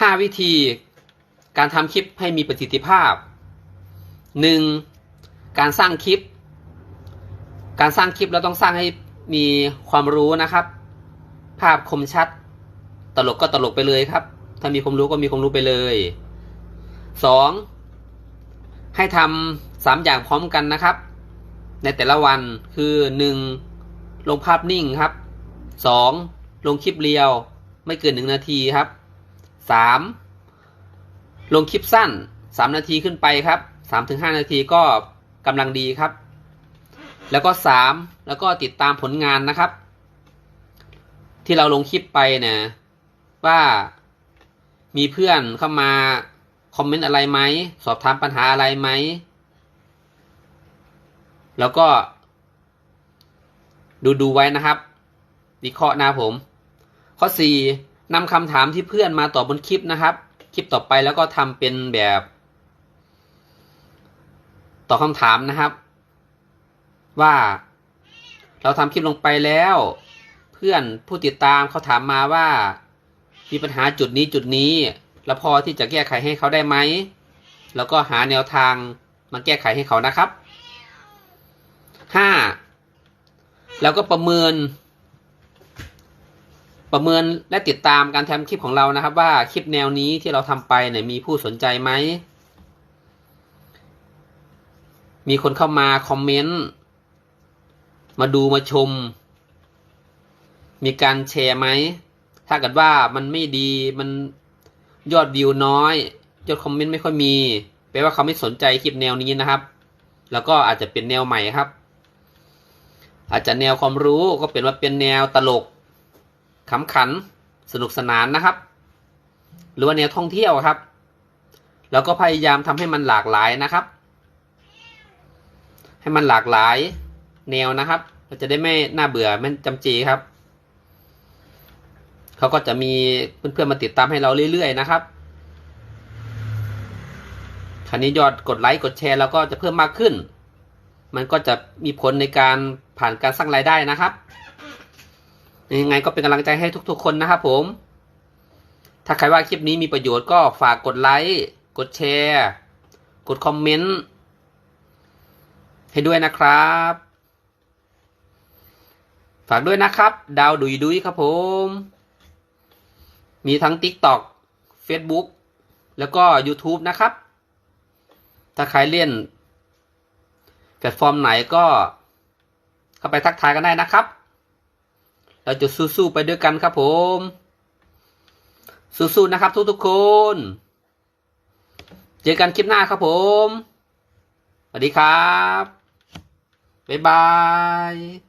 ห้าวิธีการทำคลิปให้มีประสิทธิภาพหนึ่งการสร้างคลิป การสร้างคลิปเราต้องสร้างให้มีความรู้นะครับ ภาพคมชัด ตลกก็ตลกไปเลยครับ ถ้ามีความรู้ก็มีความรู้ไปเลยสองให้ทำสามอย่างพร้อมกันนะครับ ในแต่ละวันคือหนึ่งลงภาพนิ่งครับสองลงคลิปเรียวไม่เกินหนึ่งนาทีครับ สามลงคลิปสั้นสามนาทีขึ้นไปครับสามถึงห้านาทีก็กำลังดีครับ แล้วก็สามแล้วก็ติดตามผลงานนะครับ ที่เราลงคลิปไปเนี่ยว่ามีเพื่อนเข้ามาคอมเมนต์อะไรไหม สอบถามปัญหาอะไรไหม แล้วก็ดูดูไว้นะครับ วิเคราะห์นะผม ข้อสี่ นำคำถามที่เพื่อนมาตอบบนคลิปนะครับ คลิปต่อไปแล้วก็ทำเป็นแบบตอบคำถามนะครับ ว่าเราทำคลิปลงไปแล้ว เพื่อนผู้ติดตามเขาถามมาว่า มีปัญหาจุดนี้จุดนี้ แล้วพอที่จะแก้ไขให้เขาได้ไหม แล้วก็หาแนวทางมาแก้ไขให้เขานะครับห้าแล้วก็ประเมิน ประเมินและติดตามการทำคลิปของเรานะครับ ว่าคลิปแนวนี้ที่เราทำไปเนี่ยมีผู้สนใจไหม มีคนเข้ามาคอมเมนต์มาดูมาชม มีการแชร์ไหม ถ้าเกิดว่ามันไม่ดีมันยอดวิวน้อย ยอดคอมเมนต์ไม่ค่อยมีแปลว่าเขาไม่สนใจคลิปแนวนี้นะครับ แล้วก็อาจจะเป็นแนวใหม่ครับ อาจจะแนวความรู้ก็เป็นว่าเป็นแนวตลก ขำขันสนุกสนานนะครับ หรือว่าแนวท่องเที่ยวครับ แล้วก็พยายามทำให้มันหลากหลายนะครับ ให้มันหลากหลายแนวนะครับเราจะได้ไม่น่าเบื่อไม่จำเจครับเขาก็จะมีเพื่อนๆมาติดตามให้เราเรื่อยๆนะครับคราวนี้ยอดกดไลค์กดแชร์แล้วก็จะเพิ่มมากขึ้น มันก็จะมีผลในการผ่านการสร้างรายได้นะครับ ยังไงก็เป็นกำลังใจให้ทุก ๆ คนนะครับผม ถ้าใครว่าคลิปนี้มีประโยชน์ก็ฝากกดไลค์กดแชร์ กดคอมเมนต์ ให้ด้วยนะครับ ฝากด้วยนะครับ ดาวดุยดุยครับผม มีทั้ง TikTok Facebook แล้วก็ YouTube นะครับ ถ้าใครเล่นแพลตฟอร์มไหนก็เข้าไปทักทายกันได้นะครับ เราจะสู้ๆไปด้วยกันครับผม สู้ๆนะครับ ทุกๆคน เจอกันคลิปหน้าครับผม สวัสดีครับ บ๊ายบาย